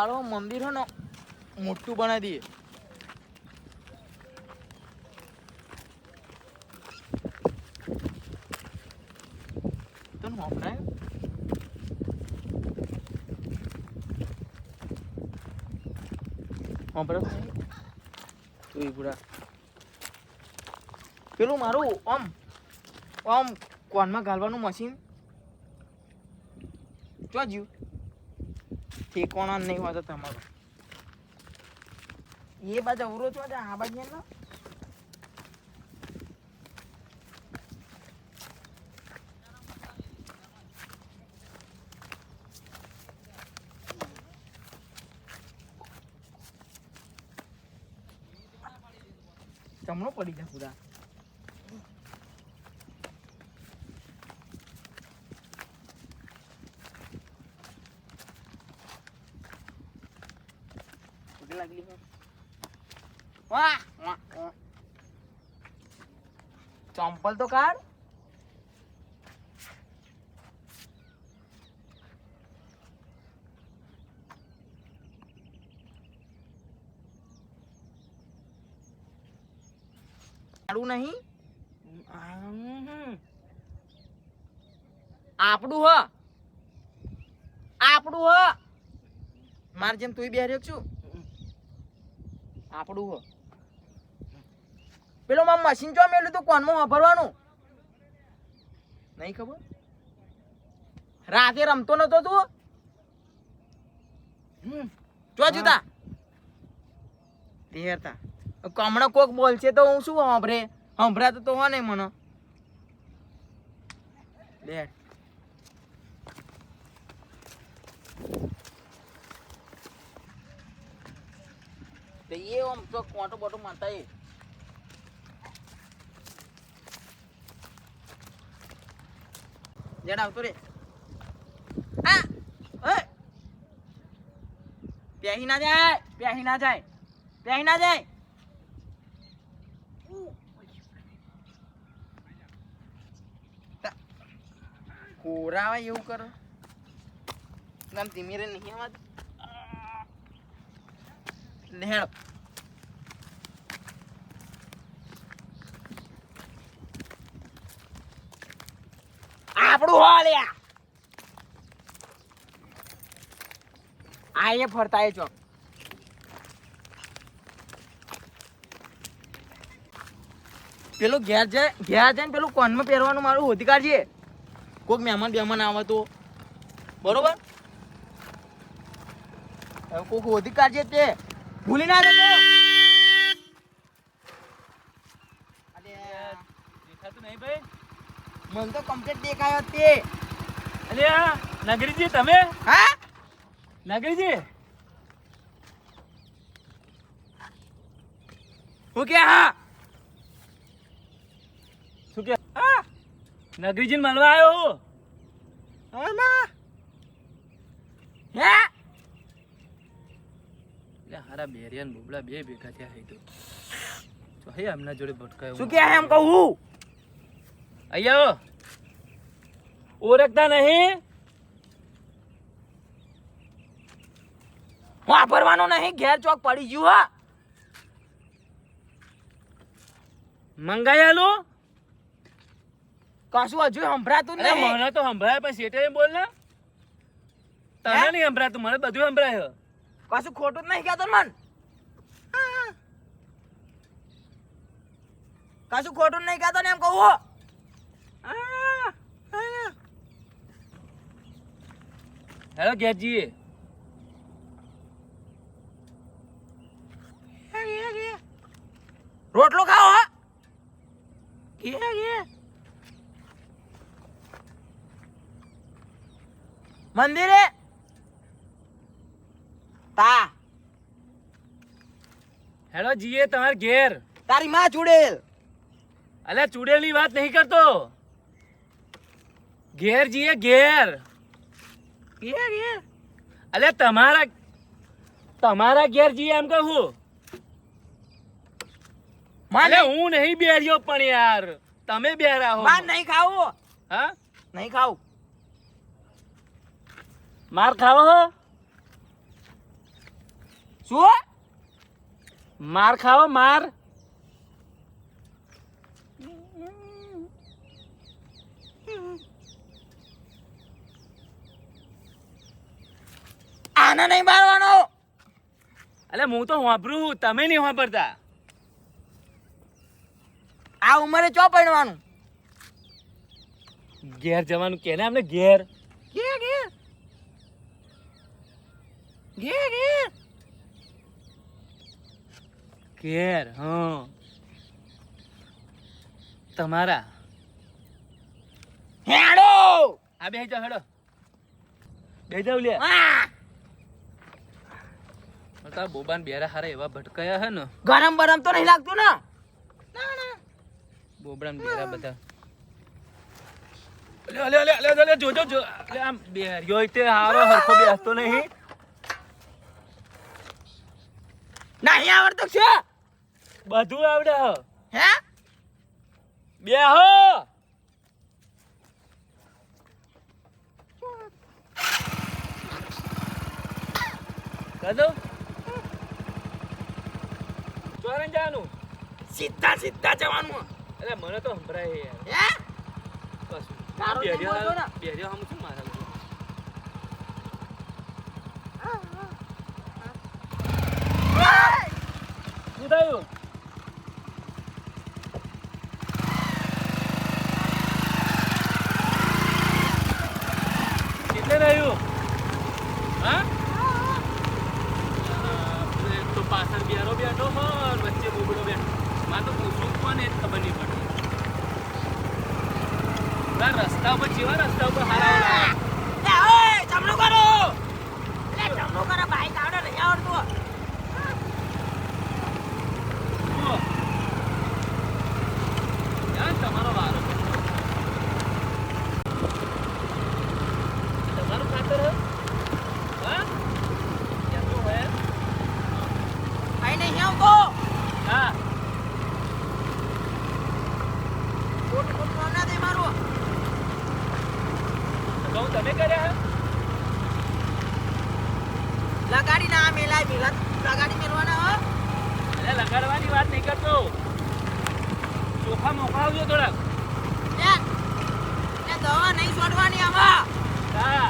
દાડો મંદિર હોય મોટું બનાવી દઈએ. તને સંભળાય સંભળાય તું પૂરા પેલું મારું આમ આમ કોનમાં ગાલવાનું મશીન ક્યાં જ્યું ઠેકોણા નહીં હોતો તમારો. એ બાજુ અવરો છો ને આ બાજુ ને ચમડો પડી જાય પૂરા ખોટી લાગલી છે વાહ વાહ વાહ. ચંપલ તો કાઢ. નહીં. આપણું હ. આપણું હ. માર જેમ તુંય બેહર્યો છું આપણું હ. પેલો માર મશીન જો મેલું તો કોનમાં વાપરવાનું નહીં ખબર? રાતે રમતો નતો તું? જો જુદા. તેરતા હમણાં કોક બોલશે તો હું શું સાંભળે? સંભળાતું તો હો નહીં મને. બેઠ. તો એ આમ તો કોટો બોટો મારતા એ. જડ આવતો રે. આ ઓય. ના જાય પ્યાહી ના જાય પ્યાહી ના જાય. કોરાવા એવું કરો? નામ ધીમી રે નહીં આવાજ લેહડો આપણું હાલ્યા આ ફરતા એ ચોક પેલું ઘેર જાય ઘેર જાય ને પેલું કોનમાં પહેરવાનું મારું હોતી કાઢીએ કોઈક મહેમાન બેમાન આવે તો. બરોબર? કોઈક હોતી કાઢીએ તે. ભૂલી ના જતો. દેખાતું નહીં ભાઈ? મને તો કમ્પ્લીટ દેખાયો તે. અરે નગરીજી તમે? હા? નગરીજી? હું કે હા? શું કે હા? નગરીજીને મળવા આવ્યો હું. હે? એટલે હારા બેરિયાન બોબડા બે ભેગા થયા હે તો. હે એમના જોડે ભટકાયો શું કે એમ કહું? અહીંયા ઓળખતા નહીં? વાપરવાનો નહીં? ઘેર ચોક પડી ગયું હા. મંગાયેલું? કશું હજુ સંભળાતું નહીં. મને તો સંભળાય પણ એમ બોલ ને. તને નહીં સંભળાતું મને બધું સંભળાય. કશું ખોટું નહીં કહેતો ને મન. કશું ખોટું નહીં કહેતો ને એમ કહું હેલો ઘેરજી રોટલો ખાઓ હા? મંદિરે? તા. હેલો જીએ તમારે ઘેર? તારી માં ચૂડેલ. અલ્યા ચૂડેલની વાત નહીં કરતો. ઘેર જઈએ ઘેર. ઘેર ઘેર. અલે તમારા તમારા ઘેર જઈએ એમ કહું. માલે હું નહીં બેર્યો પણ યાર. તમે બેરા હો. માન નહીં ખાવું. હા? નહીં ખાવું. માર ખાવો હો? શું? માર ખાવો માર. આને નહીં મારવાનો અલે હું તો વાપરું તમે નહીં વાપરતા આ ઉંમરે ચો પડવાનું ઘેર જવાનું કે ને આપણે? ઘેર. ઘેર ઘેર. ઘેર ઘેર. ઘેર હા. તમારા. હેડો! આ બે જાવ હેડો. બે જાવ લે તારા બોબાન બેરા હારે એવા ભટકાયા હે ને. ગરમ બરમ તો નહીં લાગતું ને? ના ના. બોબડાન બેરા બધા. લે લે લે લે લે જોજો જો. લે આમ બેરિયો તે હારો હરખો બેસતો નહીં. નહીં આવડતું છે? બધું આવડે હ. હે? બે હો કદો ચોરન જાનું સીધા સીધા જવાનું. અરે મને તો સંભળાય યાર. હે? બસ. તારો નહીં બોલતો ને? બેરિયો હમ શું મારા લોકો? શું થયું કેટલે રહ્યું હા આપણે એક તો પાછળ બેરો બેઠો હોય અને વચ્ચે બોબડો બેઠો મારે તો પૂછવું કોને એ જ ખબર નહીં પડતી ના રસ્તા ઉપર જેવા રસ્તા ઉપર હારા લે ઓય જમણું કરો લે જમણું કરો બાઈક આવડે નહીં આવડતું જુઓ. યાર, તમારો વારો છે. તમારું ખાતર હે? હા? કેટલું હે? અહીં નહીં આવતો હા. ખોટું ખોટું નામ ના દે મારું ઘઉં તમે કર્યા હે? લગાડી ના મેલાય મેલા લગાડી મેલવાના હો અરે લગાડવાની વાત નહીં કરતો ચોખા મોકલાવજો થોડાક દવા નહીં છોડવાની આમાં હા.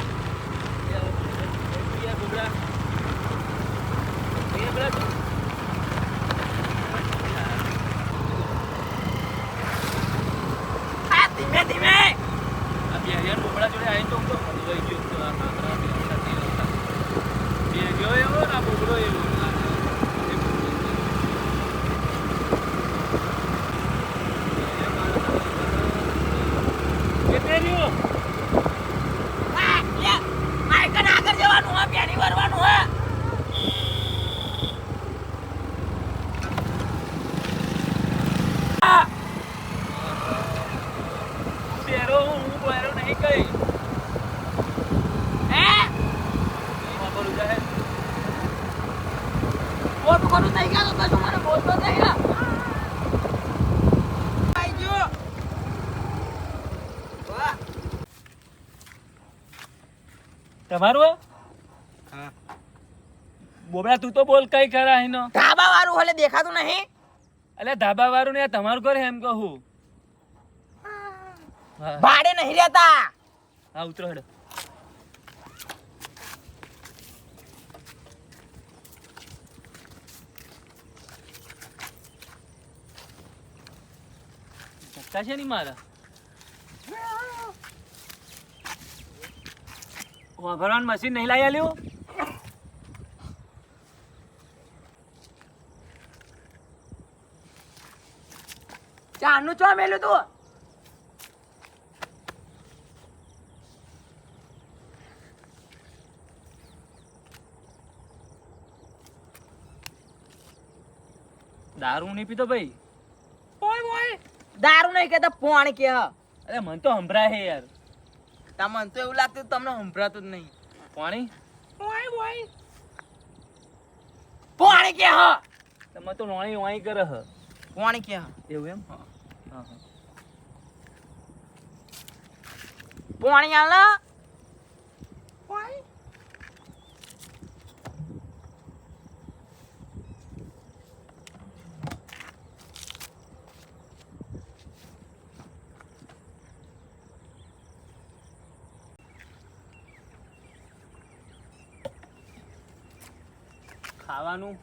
એ પેલા આ ધીમે ધીમે આ બેરિયાન બોબડા જોડે આવીને તો હું તો હલવાઈ ગયો તો આ કાંકરા બેસતા તે હતા. બેરિયો એવો ને આ બોબડો એવો. કેટલે રહ્યો? આ લે માઈકન આગળ જવાનું હો પેરી વરવાનું હો આ બેરો હું હું બેરો નહીં કઈ હે એમાં બોલું જાય ખોટું ખોટું થઈ ગયા તો કશું મને બોલતો થઈ ગયા આઈ ગયો વાહ તમારું હા. બોબડા તું તો બોલ કઈ ખરા એનો ધાબા વાળું હલે દેખાતું નહીં? એટલે ધાબા વાળું ને તમારું ઘર એમ કહું ભાડે નહીં રહેતા. હા ઉતરો હેડો. છે ની મારા? વાપરવાનું મશીન નહીં લાવી આલ્યું? ચાનું ચો મેલું તું? દારૂ નહીં પીતો ભાઈ? દારૂ નહીં કેતા પોણ કે અરે મન તો સંભળાય હે યાર. તમને તો એવું લાગતું તમને સંભળાતું જ નહીં. પાણી? ઓય ઓય પાણી કે હ? તમે તો નોણી વાણી કરે હ. પાણી કે હ. એવું એમ? હા. હા પોણી આલા. ઓય ખાવાનું?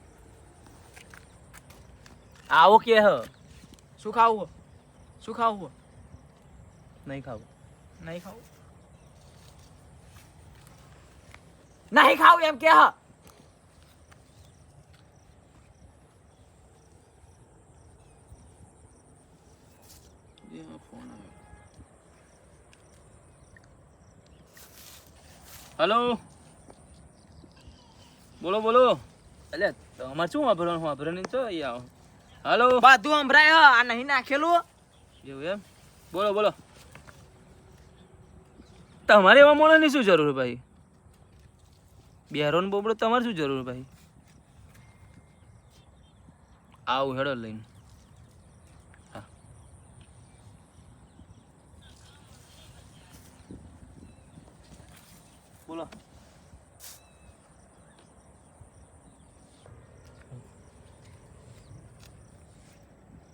આવો કે હ. શું ખાવું શું ખાવું નહીં ખાવું. નહીં ખાવું? નહીં ખાવું એમ કે હ. હલો બોલો બોલો. એટલે તમારે શું વાપરવાનું વાપરવાનું છો? અહીંયા હલો. બધું સંભળાય હ. આ નહીં નાખેલું. એવું એમ? બોલો બોલો. તમારે એવા મોણાની શું જરૂર ભાઈ? બેરોન બોબડો તમારે શું જરૂર ભાઈ? આવું હેડો લઈને. બોલો.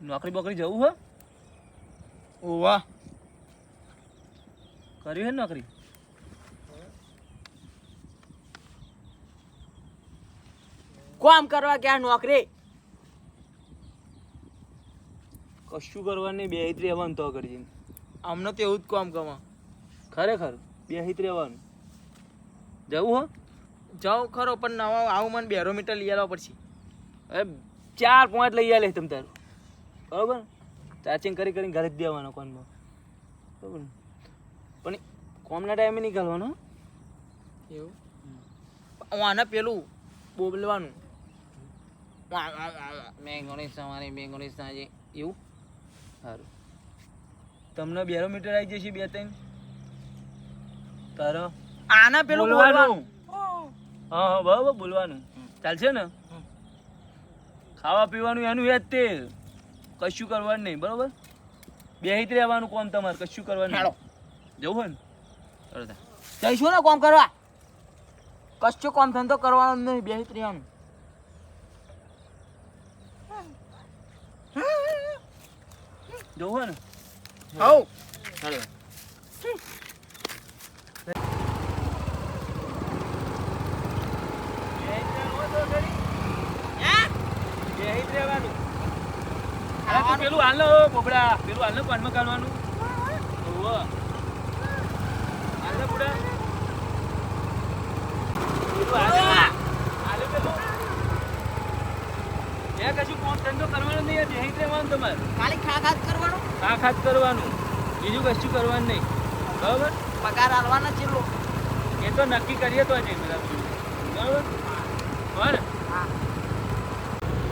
નોકરી બોકરી જવું હો? ઓવા કર્યું હે ને નોકરી? કોમ કરવા ગયા નોકરી? કશું કરવાની નહીં બે હિત રહેવાનું તો કરજે. આમને તો એવું જ કોમ કમા ખરેખર? બે હિત રહેવાનું. જવું હો? જાઉં ખરો પણ નવા આવું મને બેરોમીટર લઈ આવવા પડશે. અરે ચાર પોઈન્ટ લઈ આવે તમ તાર. બરોબર? ચાર્જિંગ કરી કરીને ઘરે જ દેવાનો કોનમાં બરાબર? પણ કોમના ટાઈમે નહીં ઘાલવાનો? એવું? એવું આને પેલું બોલવાનું. મેં ગણેશ સવારે મેં ગણેશ સાંજે. એવું? સારું. તમને બેરોમીટર આવી જશે બે ત્રણ? તારો? આના પેલું બોલવાનું. હા હા બરાબર બોલવાનું. ચાલશે ને? ખાવા પીવાનું એનું એ જ તે કશું કરવાનું નહીં બરોબર? બેહિત રહેવાનું કોમ તમારે કશું કરવાનું હેડો. જવું હોય ને? જઈશું ને કોમ કરવા? કશું કોમ ધંધો કરવાનો નહીં બેહિત રહેવાનું. જવું હોય ને? હવ. ચાલો બેહિત રહેવાનું. અરે પેલું હાલ બોબડા. પેલું હાલ નો કાનમાં કાઢવાનું ઓહો. હાલ બુડા પેલું હાલ હાલ પેલું. એ કશું કોમ ધંધો કરવાનો નહીં આ રહેવાનું તમારે. ખાલી ખા ખા કરવાનું? આ ખાત કરવાનું. બીજું કશું કરવાનું નહીં. બરાબર? પગાર આવવાના છે એ તો નક્કી કરીએ તો જઈને બરાબર? બરાબર બરાબર હા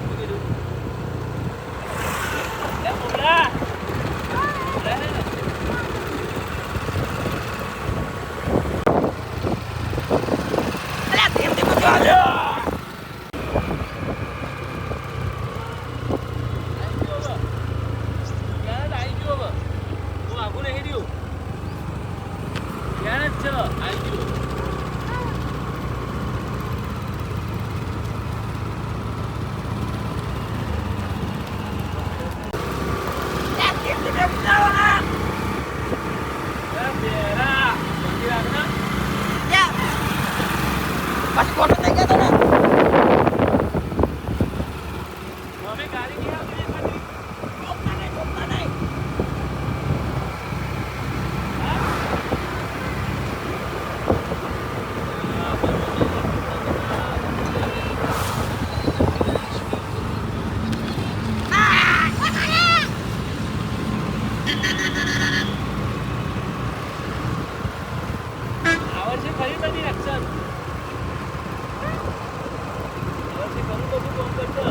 શું કીધું લે બોબડા લે લે લે. અલ્યા ધીમ ધીમ બોલ. આઈ ગયો હવે. ક્યારે આઈ ગયો હવે. હું આઘું નહીં રહ્યું. ક્યારે જ છે, આઈ ગયો. અલ્યા ધીમ ધીમ બોલવાના. એ બેરા, બંધી રાખ ને. અલ્યા. પછી ખોટું થઈ ગયો તો ને અમે ગાડી નહીં આવતી ને પાછી. ટોકતા નહીં, ટોકતા નહીં. આ વર્ષે ખરી બધી રક્ષણ આ વર્ષે ઘણું બધું કામ કરતો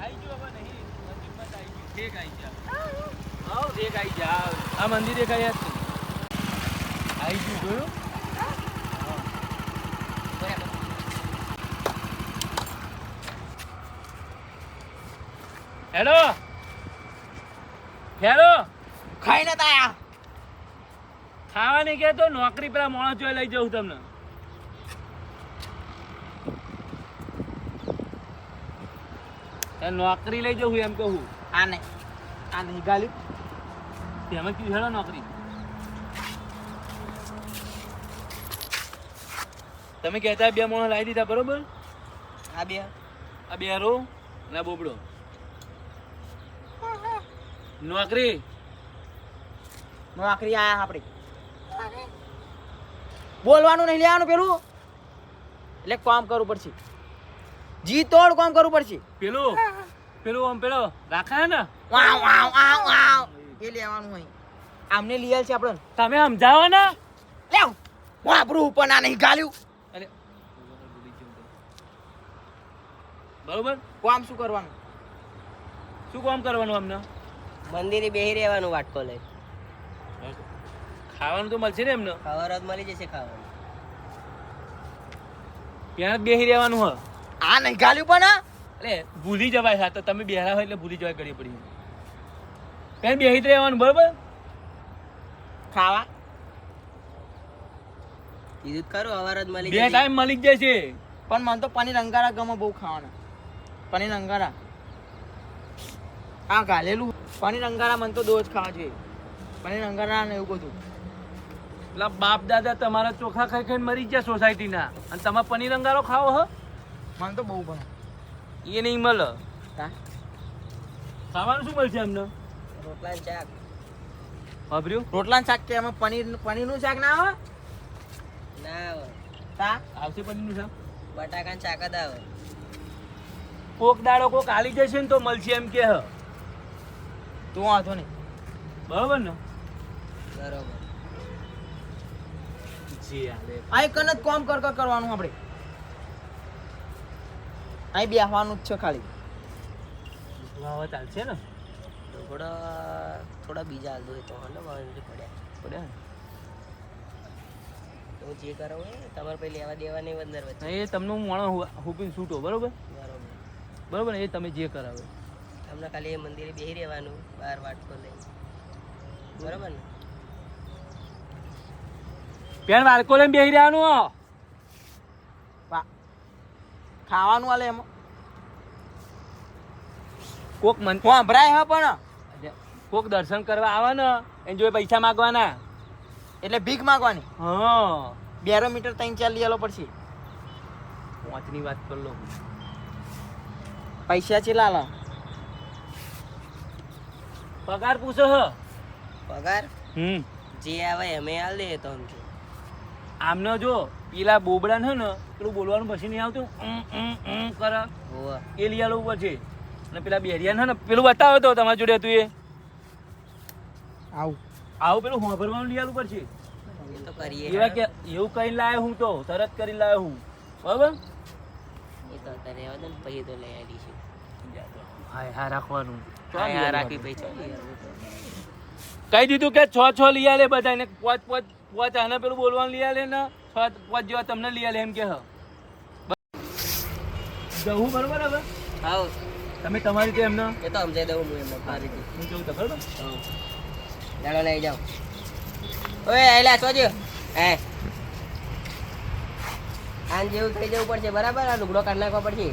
આઈ ગયો હવે નહીં નજીકમાં જ આઈ ગયું ઠેક આઈ જા હાઉ ઠેક આઈ જા આ મંદિર છે. આઈ ગયું? જોયું હેલો હેલો ખાઈને તો આયા ખાવાની નહીં કહેતો નોકરી પેલા મોણસ જોઈ લઈ જવું તમને. નોકરી લઈ જવું એમ કહું. આ આને આ નહીં ગાલ્યું તેમાં કીધું હેડો નોકરી. તમે કહેતા બે મોણો લાવી દીધા બરોબર? આ બે. આ બે રો અને આ બોબડો. નોકરી. નોકરી આયા આપણી બોલવાનું નહીં લેવાનું પેલું. એટલે કામ કરવું પડશે. જી તોડ કામ કરવું પડશે. પેલું પેલું આમ પેલો રાખા ને? વાવ વાવ વાવ વાવ. એ લેવાનું હોય. આમને લીયલ છે આપણે તમે સમજાવો ને. લેવ વાપરું ઉપર ના નહીં ગાલ્યું. અરે. બરોબર? કામ શું કરવાનું? શું કામ કરવાનું અમને મંદિરે બેહી રહેવાનું વાટકો લઈ ખાવાનું તો મળશે ને એમને? ખબર જ મળી જશે ખાવાનું. ત્યાં જ બેસી રહેવાનું હ. આ નહીં ગાલ્યું પણ હા? અરે ભૂલી જવાય હા તો તમે બેહરા હોય એટલે ભૂલી જવાય કરી પડી. ત્યાં બે હિત રહેવાનું બરોબર? ખાવા. કીધું જ ખરું જ મળી બે ટાઈમ મળી જાય છે પણ મને તો પનીર અંગારા ગમે બહુ ખાવાના. પનીર અંગારા. આ ગાલેલું પનીર અંગારા મને તો દોજ ખાવા જોઈએ. પનીર અંગારા ને એવું બધું. એટલે બાપ દાદા તમારા ચોખા ખાઈ ખાઈને મરી ગયા સોસાયટીના. અને તમે પનીર અંગારો ખાઓ હ. મને તો બહુ ભણ એ નહીં મળે. ખાવાનું શું મળશે અમને રોટલા ને શાક વાપર્યું રોટલા શાક કે એમાં પનીર પનીરનું શાક ના આવે? ના આવે. તા આવશે પનીરનું શાક? બટાકા શાક જ આવે. કોક દાડો કોક આલી જશે ને તો મળશે એમ કે હ. તું વાંધો નહીં. બરોબર ને? બરોબર. જી હાલે આ એક જ કોમ કર કર કરવાનું આપણે અહીં બેસવાનું જ છે ખાલી. વાવા ચાલશે ને? થોડા થોડા બીજા હાલ હોય તો વાંધો પડ્યા પડ્યા તો જે કરો હોય તમારે પછી લેવા દેવા નહીં અંદર વચ્ચે એ તમને હું મોણો હુપીને છૂટો બરોબર? બરોબર. બરોબર એ તમે જે કરાવો. તમને ખાલી એ મંદિરે બેહી રહેવાનું બહાર વાટકો લઈ બરોબર ને? પેન બાળકો લઈને બેસી રહેવાનું. ખાવાનું આલે એમાં. કોક મન હું સંભળાય હા પણ. કોક દર્શન કરવા આવે ને એને જોડે પૈસા માગવાના. એટલે ભીખ માગવાની? હા. બેરોમીટર ત્રણ ચાર લીયાલો પડશે પાંચની વાત કર લો. પૈસા છે લા પગાર પૂછો હ. પગાર? હમ. જે આવે એમે હાલ દે તો આમ આમનો જો પેલા બોબડા ને ને પેલું બોલવાનું પછી નહીં આવતું. કરે. એ લઈ આલવું પડશે અને પેલા બેરિયા ને પેલું બતાવો તો તમારી જોડે હતું એ. આવું. આવું પેલું હોભરવાનું લઈ પડશે છે એવા કે એવું કઈ લાયો હું તો તરત કરી લાયો હું. બરાબર? એ તો તને દો ને પછી તો લઈ આવીશું. હાય હા રાખવાનું. હા રાખી પછી કહી દીધું કે છ છ લઈ આલે બધા ને પોચ પોચ પોચ આને પેલું બોલવાનું લઈ આલે ને. છ પોચ જેવા તમને લઈ આલે એમ કે હ. જવું બરાબર હવે? હા. તમે તમારી રીતે એમને એ તો સમજાઈ દઉં હું એમને મારી રીતે. હું કેવું તો બરોબર? ચાલો લઈ જાઓ. ઓય એલા સોજો એ. આન જેવું થઈ જવું પડશે બરાબર? આ લુગડો કાઢ નાખવા પડશે.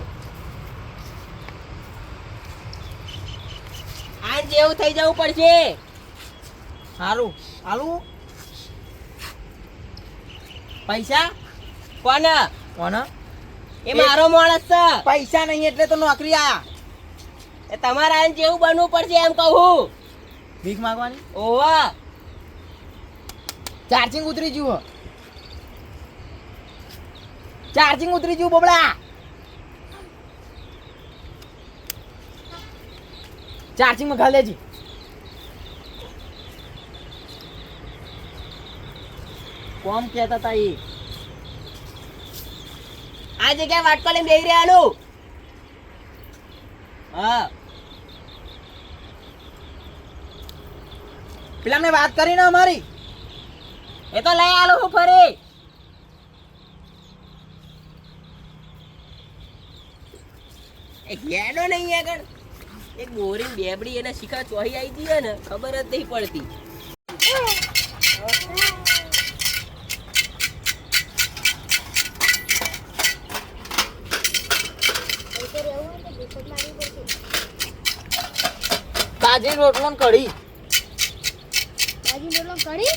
આન જેવું થઈ જવું પડશે. સારું હાલું? પૈસા? કોને કોને એ મારો માણસ છે. પૈસા નહીં એટલે તો નોકરી આ. એ તમારે આન જેવું બનવું પડશે એમ કહું. ભીખ માંગવાની? ઓવા! ચાર્જિંગ ઉતરી ગયું. ચાર્જિંગ ઉતરી ગયું બબડા. ચાર્જિંગમાં ઘાલ દેજી. કોમ કહેતા હતા એ. આ જગ્યાએ વાટકો લઈને બેહી રહ્યા હા. પેલા મેં વાત કરી ને અમારી. એ તો લઈ આલો હું ફરી. એ ગેડો નહીં આગળ. એક બોરિંગ બેબડી એને શિખા ચોહી આવી ગઈ ને, ખબર જ નહીં પડતી. બાજરી રોટલો કઢી બાજી બોલો કઢી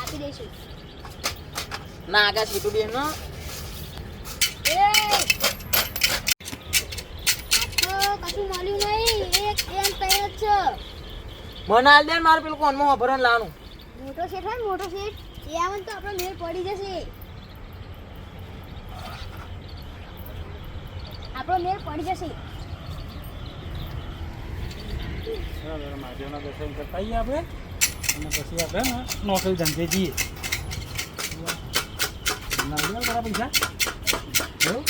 આપી દઈશું ના આગા સીટુડી નો સીટુડી નો કઢી ને રોટલો ને કઢી આપી દઈશું બરોબર હો. બરોબર એમ તૈયાર જ છે. મને હાલ દે મારે પેલું કોનમાં વાપરવાનું લાવવાનું. મોટો શેઠ હોય ને મોટો શેઠ. એ આવે તો આપણો મેળ પડી જશે. આપણો મેળ પડી જશે. મહાદેવના દર્શન કરતા આવીએ આપણે. અને પછી આપણે ને નોકરી ધંધે જઈએ. બરા પૈસા એવું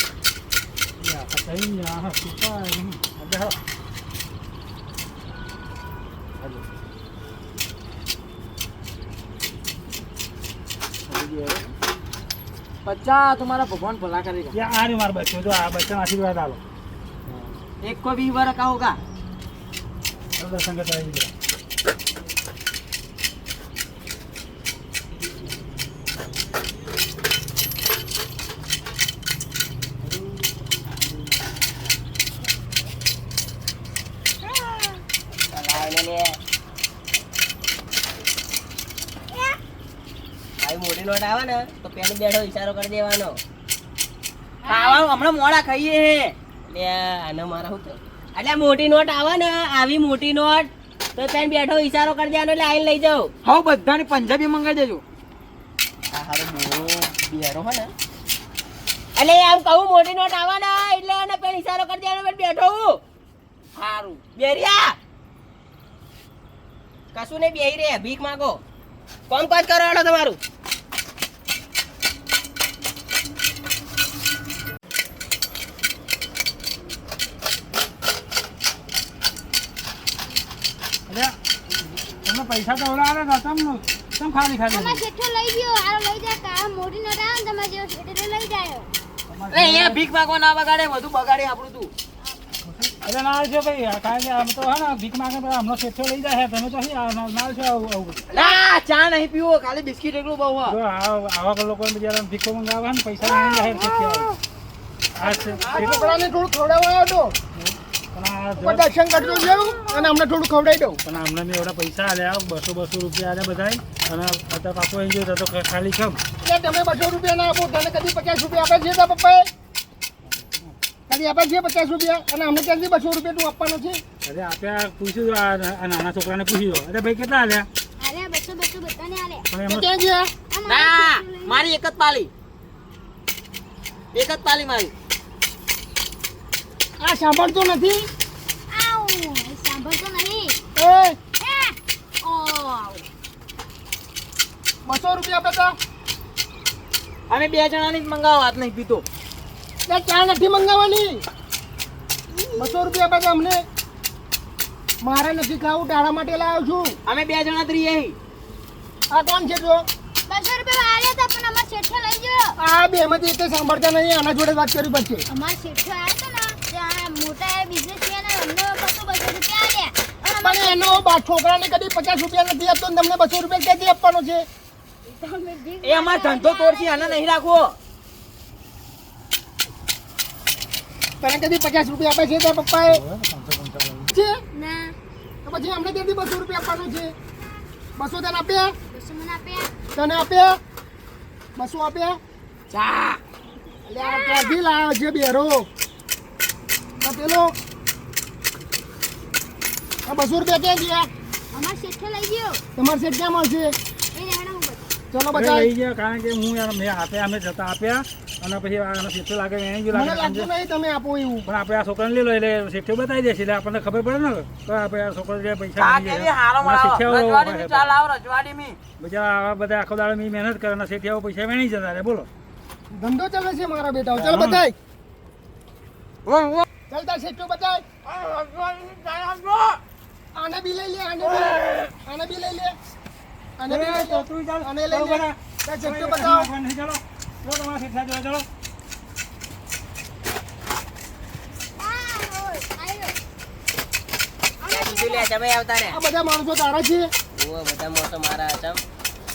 યા પતાઈ ને આ સુપા અડે હા હાલો પચ્ચા તમારા ભગવાન ભલા કરેગા યા આ રે માર બચ્ચો. જો આ બચ્ચા આશીર્વાદ આલો. એક કો બી વરક કાહો કા? સંગત આવી કરતા મોટી નોટ આવે ને તો પેલું બેઠો ઈશારો કરી દેવાનો. ખાવાનું હમણાં મોડા ખાઈએ હે. લે આને મારા હું એટલે મોટી નોટ આવે ને આવી મોટી નોટ તો ત્યાં બેઠો ઈશારો કરી દેવાનો એટલે આઈને લઈ જાઓ હા બધાને પંજાબી મંગાવી દેજો. આ હારું બોલો બિહારો હે ને. એટલે આમ કહું મોટી નોટ આવે ને એટલે એને પેલો ઈશારો કરી દેવાનો એટલે બેઠો હું. સારું બેરિયા કશું નહીં બેહી રે ભીખ માગો. કોમ કાજ કરો તમારું અરે તમે પૈસા તો ઓલા આલે તમને તમ ખાલી ખાલી તમારે શેઠો લઈ ગયો આરો લઈ જાય કા મોટી નોટ આવે ને તમારે જેવો શેઠ લઈ જાય. અરે અહીંયા ભીખ માંગવા ના બગાડે બધું બગાડે આપણું તું. અરે ના છે ભાઈ આ કારણ કે આમ તો હે ને ભીખ માંગે તો હમણાં શેઠો લઈ જાય તમે તો અહીં આ ના છો આવું આવું. ના ચા નહીં પીવો ખાલી બિસ્કિટ એકલું બહુ હા. આવા લોકો બિચારા ભીખો મંગાવે ને પૈસા નહીં જાય શેઠી આ છે. થોડું ખવડાવવા દો પણ આ જો- પણ દર્શન કરજો જેવું અને અમને થોડું ખવડાવી દઉં પણ અમને મેં એવડા પૈસા આલ્યા બસો બસો રૂપિયા આલ્યા બધા અને અત્યારે પાછો અહીં ગયો તો ખાલી એટલે તમે બસો રૂપિયા ના આપો તને કદી પચાસ રૂપિયા આપે છે તા પપ્પાએ? કદી આપે છે પચાસ રૂપિયા? અને અમને ક્યાંથી બસો રૂપિયા તું આપવાનો છે. અરે આપ્યા પૂછી દો આ નાના છોકરાને પૂછ્યું. અરે ભાઈ કેટલા આલ્યા? મારી એક જ પાલી. એક જ પાલી મારી. આ સાંભળતો નથી આઉ એ સાંભળતો નહીં એ બસો રૂપિયા આપે તો અમે બે જણાની જ મંગાવો વાત નહીં પીતો ચા નથી મંગાવવાની? બસો રૂપિયા આપે અમને. મારે નથી ખાવું તારા માટે લાવ્યો છું. અમે બે જણા ત્રીએ આ કોણ છે જો? બસો રૂપિયા આલે હતા પણ અમાર શેઠો લઈ ગયો. આ બે માંથી એક સાંભળતા નહીં આના જોડે વાત કરવી પડશે. અમાર શેઠો પણ એનો છોકરાને કદી પચાસ રૂપિયા નથી આપતો તમને બસો રૂપિયા ક્યાંથી આપવાનો છે? એ અમારો ધંધો તોડશે આને નહીં રાખવો. તને કદી પચાસ રૂપિયા આપે છે તારા પપ્પાએ? છે? ના. તો પછી અમને ત્યાંથી બસો રૂપિયા આપવાનો છે? બસો તને આપ્યા? બસો મને આપ્યા. તને આપ્યા? બસો આપ્યા? ચા એટલે આ ક્યાંથી લાવ્યો છે બેરો. તો પેલો આ બસો રૂપિયા ક્યાં ગયા? અમાર શેઠે લઈ ગયો. તમારે શેઠ ક્યાં મળશે. ચલો બધા લઈ ગયા કારણ કે હું યાર મેં હાથે અમે જતા આપ્યા અને પછી આનો શેઠે લાગે એને જો મને લાગે લાગતું નહીં તમે આપો એવું. પણ આપણે આ છોકરાને લઈ લો એટલે શેઠે બતાવી દેશે એટલે આપણને ખબર પડે ને તો આપણે આ છોકરા જે પૈસા બિચારા આવા બધા આખો દાડો મેં મહેનત કરે અને શેઠિયાઓ પૈસા વેણી જતા રહે. બોલો. ધંધો ચાલે છે મારા બેટા ચલો બતાય. ચાલતા બતાય. આને બી લઈ લે આને બી આને બી લઈ લે. આને બી લઈ લે તું ચાલ આને લઈ લે. તાર સેટો બતાવો. ચાલો ચાલો તમારા શેઠિયા જોડે ચાલો આ આ બધા માણસો તારા છે? ઓ બધા મોટો મારા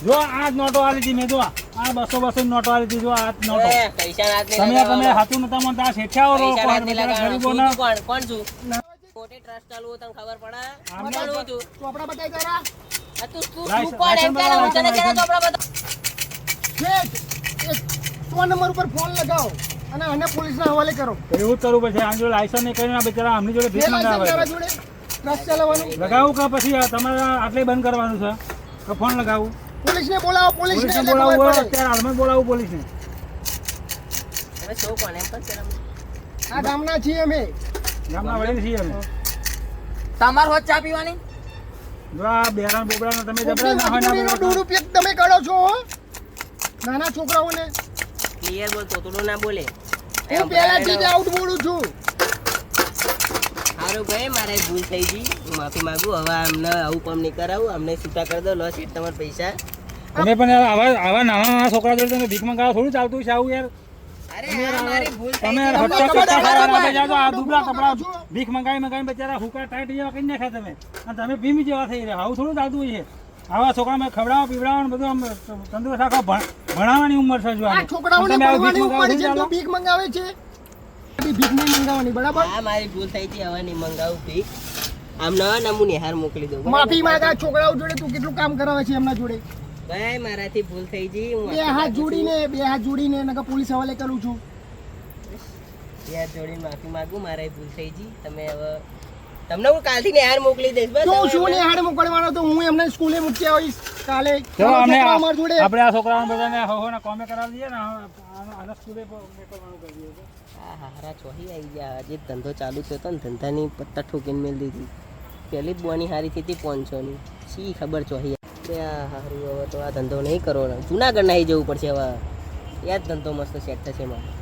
જો આ નોટો મેં જો આ. બસો બસો નોટો આલી હતી જો આ નોટો. તમે તમે હાથું નતા મનતા આ નાથ કોણ છું કોણ? ખોટી ટ્રસ્ટ ચાલુ તને ખબર પડે? ચાલુ છું. ચોપડા બતાઈ કરા. આ તું તું શું એમ કે હું તને. કેના ચોપડા બતા શેઠ એક નંબર ઉપર ફોન લગાવો અને આને પોલીસના હવાલે કરો. એવું જ કરવું પડશે. આની જોડે લાયસન્સ નહીં કરીને બિચારા આમની જોડે ભીખ મંગાવે ટ્રક ચલાવવાનું. લગાવું કે પછી? આ તમારે આટલે બંધ કરવાનું છે. કે ફોન લગાવું. પોલીસને બોલાવો પોલીસને પડે. અત્યારે હાલમાં બોલાવું પોલીસને. તમે સૌ કોણ? એમ પણ આ ગામના છીએ અમે. ગામના વડીલ છીએ અમે. તમાર હોત ચા પીવાની? જો આ બેરાન બોબડાનો તમે જબરા ના હોય ના દુરુપયોગ તમે કરો છો. નાના છોકરાઓને. ક્લિયર બોલ તોતડું ના બોલે. હું પહેલાથી જ આઉટ બોલું છું. સારું ભાઈ મારે ભૂલ થઈ ગઈ. હું માફી માંગુ. હવે અમને આવું કામ નહીં કરાવું. અમને છૂટા કરી દો લો સીટ તમારા પૈસા. તમે પણ આવા આવા નાના નાના છોકરા જોડે તમે ભીખ મંગાવો થોડું ચાલતું છે આવું યાર. અરે આ મારી તમે હટ્ટા કટ્ટા. આ દુબળા કપડા ભીખ મંગાવી મંગાવી બચારા હુકા ટાઈટ જેવા કરી નાખ્યા તમે. અને તમે ભીમ જેવા થઈ રહ્યા આવું થોડું ચાલતું છે. આવા છોકરામાં ખવડાવવા પીવડાવવાનું બધું આમ તંદુરસ્ત રાખવા ભણાવવાની ઉંમર છે જો આ છોકરાઓને અને તમે આવું ભણવાની ઉંમર છે તો ભીખ મંગાવે છે? ભીખ નહીં મંગાવવાની બરાબર? આ મારી ભૂલ થઈ ગઈ હવે નહીં મંગાવું ભીખ. આમ નવા નમૂને હાર મોકલી દઉં માફી માંગા છોકરાઓ જોડે તું કેટલું કામ કરાવે છે એમના જોડે? ભાઈ મારાથી ભૂલ થઈ ગઈ. હું બે હાથ જોડીને બે હાથ જોડીને નકર પોલીસ હવાલે કરું છું. બે હાથ જોડીને માફી માંગુ મારે ભૂલ થઈ ગઈ. તમે હવે તમને હું કાલથી નેહાર મોકલી દઈશ બસ. તું શું નેહાર મોકલવાનો તો હું એમને સ્કૂલે મૂકી આવીશ. કાલે તો અમને અમાર આ- જોડે. આપણે આ છોકરાઓને બધાને હો હો ના કોમે કરાવી દઈએ ને આ- આનો- સ્કૂલે મોકલવાનું કરી દઈએ હારા ચોહી આવી ગયા. આજે ધંધો ચાલુ થયો હતો ને ધંધાની પત્તા ઠોકીને મેળ દીધી. પહેલી જ બોની હારી થઈ હતી પાંચસોની. શી ખબર ચોહી હારું, હવે તો આ ધંધો નહીં કરવાનો. જુનાગઢ નાહી જવું પડશે, હવે યાદ ધંધો મસ્ત સેટ થશે મારે.